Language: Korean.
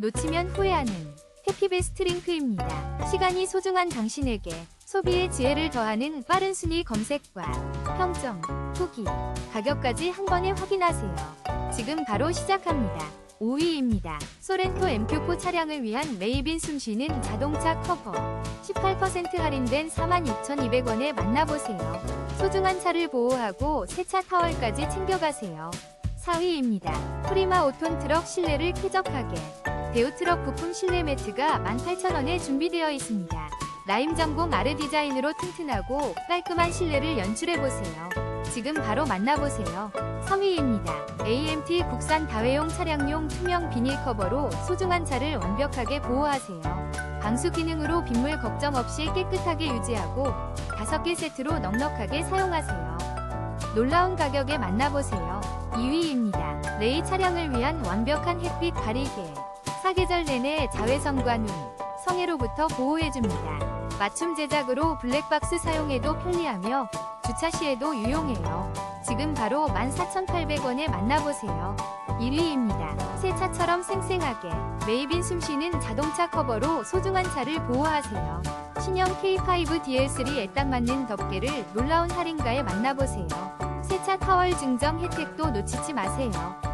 놓치면 후회하는 해피베스트 링크입니다. 시간이 소중한 당신에게 소비의 지혜를 더하는 빠른 순위 검색과 평점, 후기, 가격까지 한 번에 확인하세요. 지금 바로 시작합니다. 5위입니다. 소렌토 MQ4 차량을 위한 메이빈 숨쉬는 자동차 커버 18% 할인된 46,200원에 만나보세요. 소중한 차를 보호하고 세차 타월까지 챙겨가세요. 4위입니다. 프리마 5톤 트럭 실내를 쾌적하게 대우트럭 부품 실내 매트가 18,000원에 준비되어 있습니다. 라임 전공 아르 디자인으로 튼튼하고 깔끔한 실내를 연출해보세요. 지금 바로 만나보세요. 3위입니다. AMT 국산 다회용 차량용 투명 비닐 커버로 소중한 차를 완벽하게 보호하세요. 방수 기능으로 빗물 걱정 없이 깨끗하게 유지하고 5개 세트로 넉넉하게 사용하세요. 놀라운 가격에 만나보세요. 2위입니다. 레이 차량을 위한 완벽한 햇빛 가리개. 사계절 내내 자외선과 눈, 성해로부터 보호해줍니다. 맞춤 제작으로 블랙박스 사용해도 편리하며 주차 시에도 유용해요. 지금 바로 14,800원에 만나보세요. 1위입니다. 새 차처럼 생생하게 메이빈 숨쉬는 자동차 커버로 소중한 차를 보호하세요. 신형 K5 DL3에 딱 맞는 덮개를 놀라운 할인가에 만나보세요. 세차 타월 증정 혜택도 놓치지 마세요.